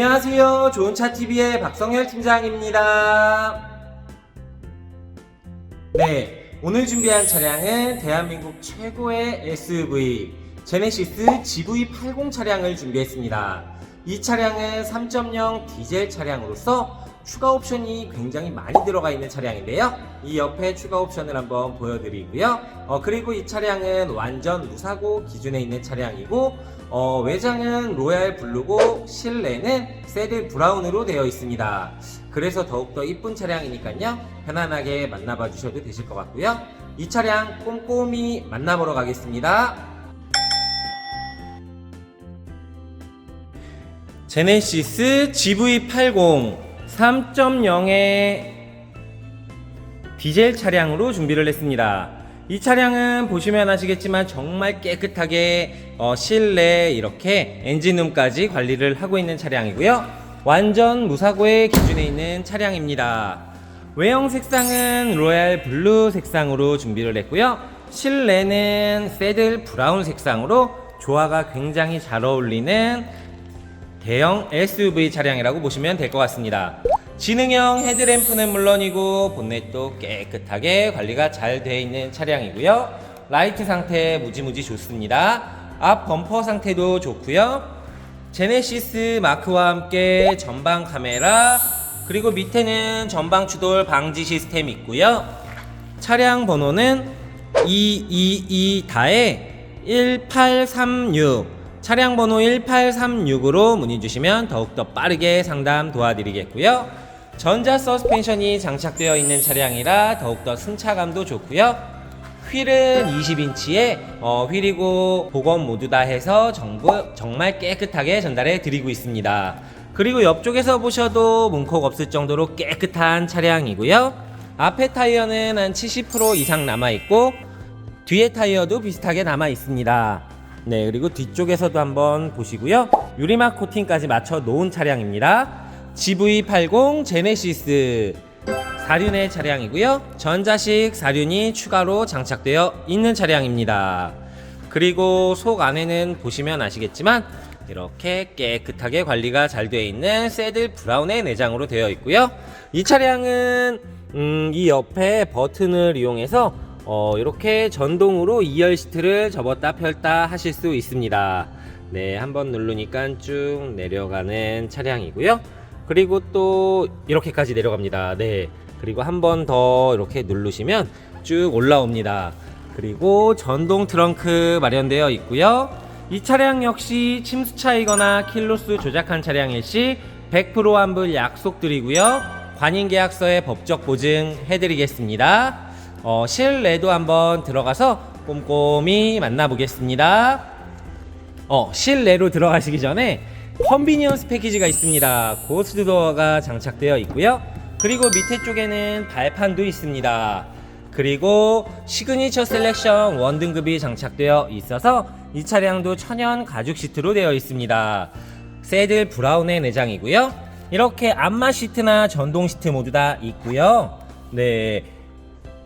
안녕하세요. 좋은차TV의 박성열 팀장입니다. 네, 오늘 준비한 차량은 대한민국 최고의 SUV 제네시스 GV80 차량을 준비했습니다. 이 차량은 3.0 디젤 차량으로서 추가 옵션이 굉장히 많이 들어가 있는 차량인데요. 이 옆에 추가 옵션을 한번 보여드리고요. 어, 그리고 이 차량은 완전 무사고 기준에 있는 차량이고 어, 외장은 로얄 블루고 실내는 세드 브라운으로 되어 있습니다. 그래서 더욱더 이쁜 차량이니까요. 편안하게 만나봐 주셔도 되실 것 같고요. 이 차량 꼼꼼히 만나보러 가겠습니다. 제네시스 GV80 3.0의 디젤 차량으로 준비를 했습니다. 이 차량은 보시면 아시겠지만 정말 깨끗하게 어, 실내 이렇게 엔진룸까지 관리를 하고 있는 차량이고요. 완전 무사고의 기준에 있는 차량입니다. 외형 색상은 로얄 블루 색상으로 준비를 했고요. 실내는 새들 브라운 색상으로 조화가 굉장히 잘 어울리는 대형 SUV 차량이라고 보시면 될 것 같습니다. 지능형 헤드램프는 물론이고 본넷도 깨끗하게 관리가 잘 되어 있는 차량이고요. 라이트 상태 무지무지 좋습니다. 앞 범퍼 상태도 좋고요. 제네시스 마크와 함께 전방 카메라 그리고 밑에는 전방 추돌 방지 시스템 있고요. 차량 번호는 222 다에 1836 차량 번호 1836으로 문의 주시면 더욱더 빠르게 상담 도와드리겠고요. 전자 서스펜션이 장착되어 있는 차량이라 더욱더 승차감도 좋고요. 휠은 20인치에 어, 휠이고 보건 모두 다 해서 정부, 정말 깨끗하게 전달해 드리고 있습니다. 그리고 옆쪽에서 보셔도 문콕 없을 정도로 깨끗한 차량이고요. 앞에 타이어는 한 70% 이상 남아 있고 뒤에 타이어도 비슷하게 남아 있습니다. 네, 그리고 뒤쪽에서도 한번 보시고요. 유리막 코팅까지 맞춰 놓은 차량입니다. GV80 제네시스 4륜의 차량이고요. 전자식 4륜이 추가로 장착되어 있는 차량입니다. 그리고 속 안에는 보시면 아시겠지만 이렇게 깨끗하게 관리가 잘 되어 있는 새들 브라운의 내장으로 되어 있고요. 이 차량은 음, 이 옆에 버튼을 이용해서 어, 이렇게 전동으로 2열 시트를 접었다 펼다 하실 수 있습니다. 네, 한번 누르니까 쭉 내려가는 차량이고요. 그리고 또 이렇게까지 내려갑니다. 네. 그리고 한 번 더 이렇게 누르시면 쭉 올라옵니다. 그리고 전동 트렁크 마련되어 있고요. 이 차량 역시 침수차이거나 킬로수 조작한 차량일 시 100% 환불 약속드리고요. 관인 계약서에 법적 보증 해드리겠습니다. 어, 실내도 한번 들어가서 꼼꼼히 만나보겠습니다. 어, 실내로 들어가시기 전에 컨비니언스 패키지가 있습니다. 고스트 도어가 장착되어 있고요. 그리고 밑에 쪽에는 발판도 있습니다. 그리고 시그니처 셀렉션 원등급이 장착되어 있어서 이 차량도 천연 가죽 시트로 되어 있습니다. 새들 브라운의 내장이고요. 이렇게 안마 시트나 전동 시트 모두 다 있고요. 네.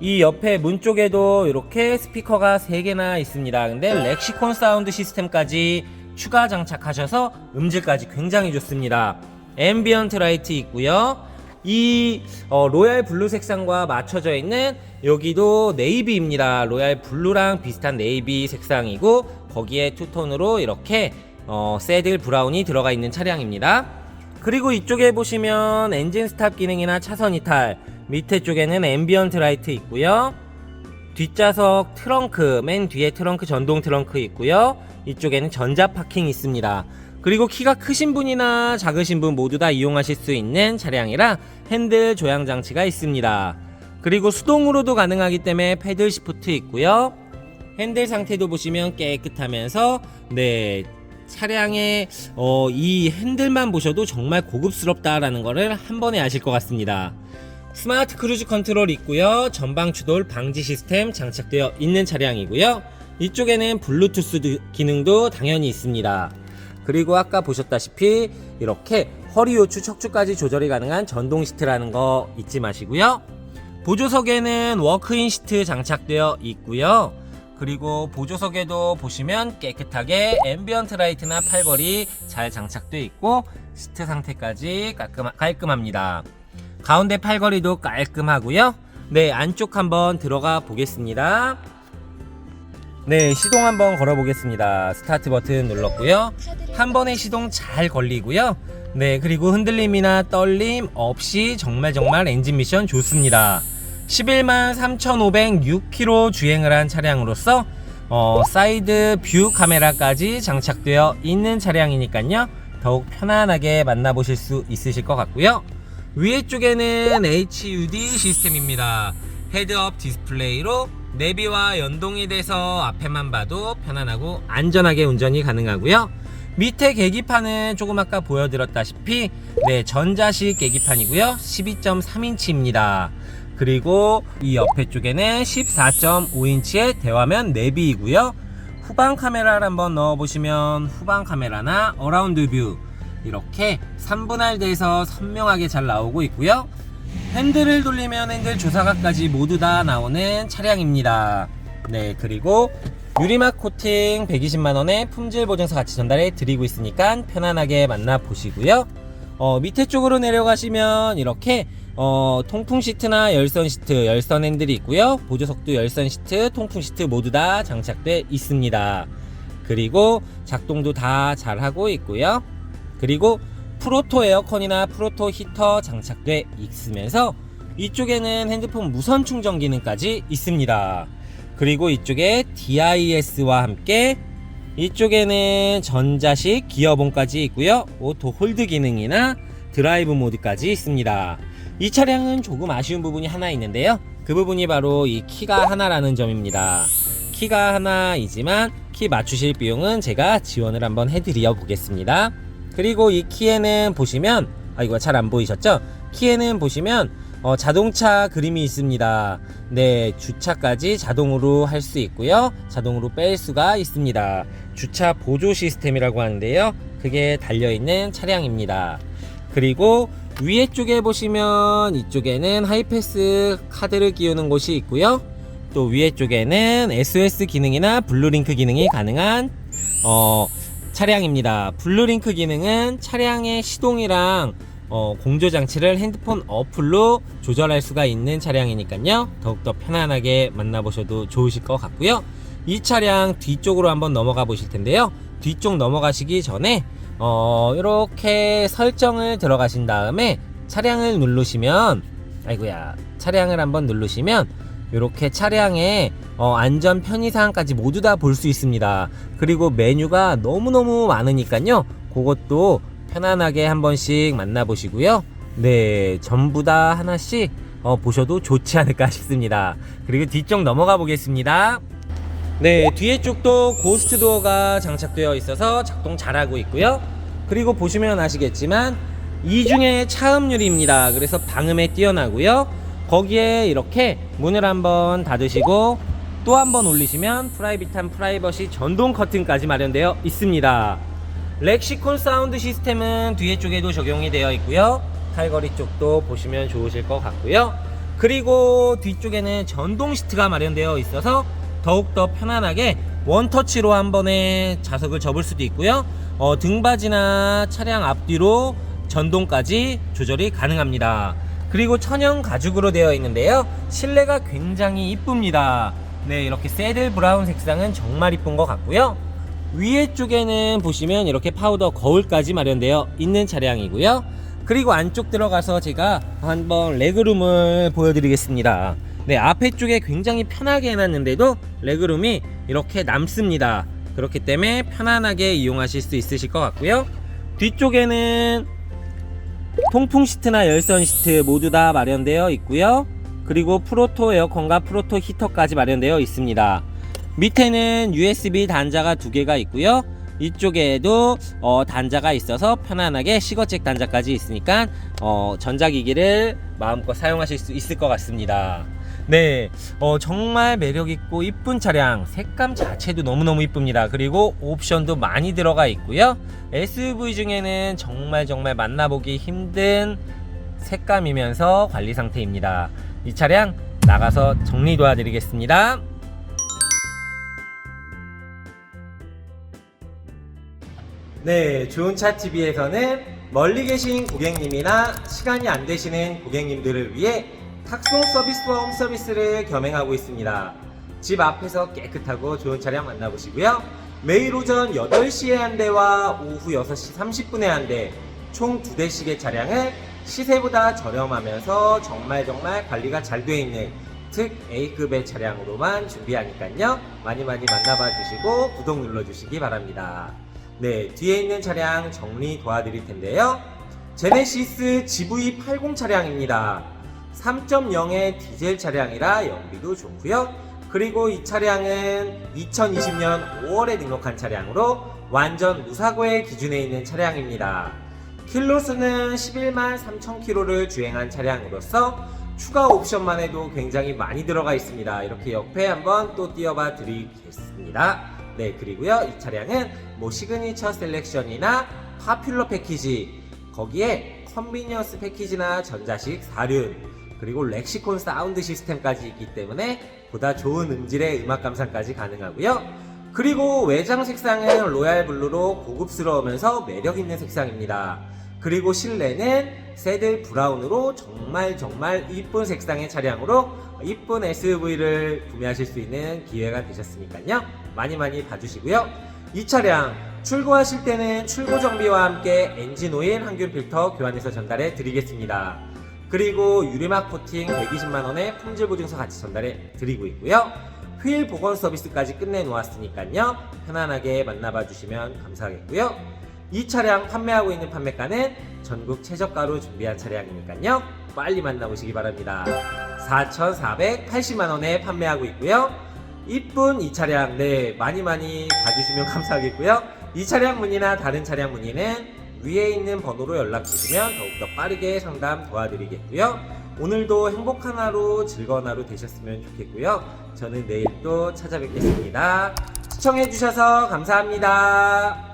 이 옆에 문 쪽에도 이렇게 스피커가 3개나 있습니다. 근데 렉시콘 사운드 시스템까지 추가 장착하셔서 음질까지 굉장히 좋습니다. 앰비언트 라이트 있고요. 이 어, 로얄 블루 색상과 맞춰져 있는 여기도 네이비입니다. 로얄 블루랑 비슷한 네이비 색상이고 거기에 투톤으로 이렇게 어, 새들 브라운이 들어가 있는 차량입니다. 그리고 이쪽에 보시면 엔진 스탑 기능이나 차선 이탈 밑에 쪽에는 앰비언트 라이트 있고요. 뒷좌석 트렁크 맨 뒤에 트렁크 전동 트렁크 있고요. 이쪽에는 전자 파킹 있습니다. 그리고 키가 크신 분이나 작으신 분 모두 다 이용하실 수 있는 차량이라 핸들 조향 장치가 있습니다. 그리고 수동으로도 가능하기 때문에 패들 시프트 있고요. 핸들 상태도 보시면 깨끗하면서 네 차량의 어, 이 핸들만 보셔도 정말 고급스럽다라는 것을 한 번에 아실 것 같습니다. 스마트 크루즈 컨트롤 있고요. 전방 추돌 방지 시스템 장착되어 있는 차량이고요. 이쪽에는 블루투스 드- 기능도 당연히 있습니다. 그리고 아까 보셨다시피 이렇게 허리 요추 척추까지 조절이 가능한 전동 시트라는 거 잊지 마시고요. 보조석에는 워크인 시트 장착되어 있고요. 그리고 보조석에도 보시면 깨끗하게 앰비언트 라이트나 팔걸이 잘 장착돼 있고 시트 상태까지 깔끔, 깔끔합니다. 가운데 팔걸이도 깔끔하고요. 네, 안쪽 한번 들어가 보겠습니다. 네, 시동 한번 걸어 보겠습니다. 스타트 버튼 눌렀고요. 한 번에 시동 잘 걸리고요. 네, 그리고 흔들림이나 떨림 없이 정말 정말 엔진 미션 좋습니다. 11만 3,506km 주행을 한 차량으로서 어, 사이드 뷰 카메라까지 장착되어 있는 차량이니까요. 더욱 편안하게 만나보실 수 있으실 것 같고요. 위에 쪽에는 HUD 시스템입니다. 헤드업 디스플레이로 내비와 연동이 돼서 앞에만 봐도 편안하고 안전하게 운전이 가능하고요. 밑에 계기판은 조금 아까 보여드렸다시피 네 전자식 계기판이고요. 12.3인치입니다. 그리고 이 옆에 쪽에는 14.5인치의 대화면 내비이고요. 후방 카메라를 한번 넣어보시면 후방 카메라나 어라운드 뷰 이렇게 3분할돼서 선명하게 잘 나오고 있고요. 핸들을 돌리면 핸들 조사각까지 모두 다 나오는 차량입니다. 네, 그리고 유리막 코팅 120만원에 품질 보증서 같이 전달해 드리고 있으니까 편안하게 만나보시고요. 어, 밑에 쪽으로 내려가시면 이렇게 어, 통풍 시트나 열선 시트, 열선 핸들이 있고요. 보조석도 열선 시트, 통풍 시트 모두 다 장착돼 있습니다. 그리고 작동도 다 잘하고 있고요. 그리고 프로토 에어컨이나 프로토 히터 장착돼 있으면서 이쪽에는 핸드폰 무선 충전 기능까지 있습니다. 그리고 이쪽에 DIS와 함께 이쪽에는 전자식 기어봉까지 있고요. 오토 홀드 기능이나 드라이브 모드까지 있습니다. 이 차량은 조금 아쉬운 부분이 하나 있는데요. 그 부분이 바로 이 키가 하나라는 점입니다. 키가 하나이지만 키 맞추실 비용은 제가 지원을 한번 해드려 보겠습니다. 그리고 이 키에는 보시면 아 이거 잘 안 보이셨죠? 키에는 보시면 어, 자동차 그림이 있습니다. 네, 주차까지 자동으로 할 수 있고요. 자동으로 뺄 수가 있습니다. 주차 보조 시스템이라고 하는데요. 그게 달려 있는 차량입니다. 그리고 위에 쪽에 보시면 이쪽에는 하이패스 카드를 끼우는 곳이 있고요. 또 위에 쪽에는 SOS 기능이나 블루링크 기능이 가능한 어, 차량입니다. 블루링크 기능은 차량의 시동이랑 어, 공조 장치를 핸드폰 어플로 조절할 수가 있는 차량이니까요. 더욱더 편안하게 만나보셔도 좋으실 것 같고요. 이 차량 뒤쪽으로 한번 넘어가 보실 텐데요. 뒤쪽 넘어가시기 전에 어, 이렇게 설정을 들어가신 다음에 차량을 누르시면 아이고야 차량을 한번 누르시면 이렇게 차량의 어, 안전 편의사항까지 모두 다 볼 수 있습니다. 그리고 메뉴가 너무너무 많으니까요. 그것도 편안하게 한 번씩 만나보시고요. 네, 전부 다 하나씩 어, 보셔도 좋지 않을까 싶습니다. 그리고 뒤쪽 넘어가 보겠습니다. 네, 뒤에 쪽도 고스트 도어가 장착되어 있어서 작동 잘하고 있고요. 그리고 보시면 아시겠지만 이중에 차음유리입니다. 그래서 방음에 뛰어나고요. 거기에 이렇게 문을 한번 닫으시고 또 한번 올리시면 프라이빗한 프라이버시 전동 커튼까지 마련되어 있습니다. 렉시콘 사운드 시스템은 뒤에 쪽에도 적용이 되어 있고요. 칼거리 쪽도 보시면 좋으실 것 같고요. 그리고 뒤쪽에는 전동 시트가 마련되어 있어서 더욱더 편안하게 원터치로 한 번에 좌석을 접을 수도 있고요. 어, 등받이나 차량 앞뒤로 전동까지 조절이 가능합니다. 그리고 천연 가죽으로 되어 있는데요. 실내가 굉장히 이쁩니다. 네, 이렇게 새들 브라운 색상은 정말 이쁜 것 같고요. 위에 쪽에는 보시면 이렇게 파우더 거울까지 마련되어 있는 차량이고요. 그리고 안쪽 들어가서 제가 한번 레그룸을 보여드리겠습니다. 네, 앞에 쪽에 굉장히 편하게 해놨는데도 레그룸이 이렇게 남습니다. 그렇기 때문에 편안하게 이용하실 수 있으실 것 같고요. 뒤쪽에는 통풍 시트나 열선 시트 모두 다 마련되어 있고요. 그리고 프로토 에어컨과 프로토 히터까지 마련되어 있습니다. 밑에는 USB 단자가 두 개가 있고요. 이쪽에도 어, 단자가 있어서 편안하게 시거잭 단자까지 있으니까 어, 전자기기를 마음껏 사용하실 수 있을 것 같습니다. 네, 어, 정말 매력있고 이쁜 차량. 색감 자체도 너무너무 이쁩니다. 그리고 옵션도 많이 들어가 있고요. SUV 중에는 정말 정말 만나보기 힘든 색감이면서 관리 상태입니다. 이 차량 나가서 정리 도와드리겠습니다. 네, 좋은 차 TV에서는 멀리 계신 고객님이나 시간이 안 되시는 고객님들을 위해 탁송 서비스와 홈 서비스를 겸행하고 있습니다. 집 앞에서 깨끗하고 좋은 차량 만나보시고요. 매일 오전 8시에 한 대와 오후 6시 30분에 한 대, 총 두 대씩의 차량을 시세보다 저렴하면서 정말 정말 관리가 잘 되어 있는 특 A급의 차량으로만 준비하니까요. 많이 많이 만나봐 주시고 구독 눌러 주시기 바랍니다. 네, 뒤에 있는 차량 정리 도와드릴 텐데요. 제네시스 GV80 차량입니다. 3.0의 디젤 차량이라 연비도 좋고요. 그리고 이 차량은 2020년 5월에 등록한 차량으로 완전 무사고의 기준에 있는 차량입니다. 킬로수는 11만 3천 킬로를 주행한 차량으로서 추가 옵션만 해도 굉장히 많이 들어가 있습니다. 이렇게 옆에 한번 또 띄워봐 드리겠습니다. 네, 그리고요. 이 차량은 뭐 시그니처 셀렉션이나 파퓰러 패키지, 거기에 컨비니언스 패키지나 전자식 사륜, 그리고 렉시콘 사운드 시스템까지 있기 때문에 보다 좋은 음질의 음악 감상까지 가능하고요. 그리고 외장 색상은 로얄 블루로 고급스러우면서 매력 있는 색상입니다. 그리고 실내는 새들 브라운으로 정말 정말 이쁜 색상의 차량으로 이쁜 SUV를 구매하실 수 있는 기회가 되셨으니까요. 많이 많이 봐주시고요. 이 차량 출고하실 때는 출고 정비와 함께 엔진 오일 항균 필터 교환해서 전달해 드리겠습니다. 그리고 유리막 코팅 120만 원에 품질 보증서 같이 전달해 드리고 있고요. 휠 복원 서비스까지 끝내 놓았으니까요. 편안하게 만나봐 주시면 감사하겠고요. 이 차량 판매하고 있는 판매가는 전국 최저가로 준비한 차량이니까요. 빨리 만나보시기 바랍니다. 4,480만 원에 판매하고 있고요. 이쁜 이 차량 네 많이 많이 봐주시면 감사하겠고요. 이 차량 문의나 다른 차량 문의는 위에 있는 번호로 연락 주시면 더욱더 빠르게 상담 도와드리겠고요. 오늘도 행복한 하루, 즐거운 하루 되셨으면 좋겠고요. 저는 내일 또 찾아뵙겠습니다. 시청해주셔서 감사합니다.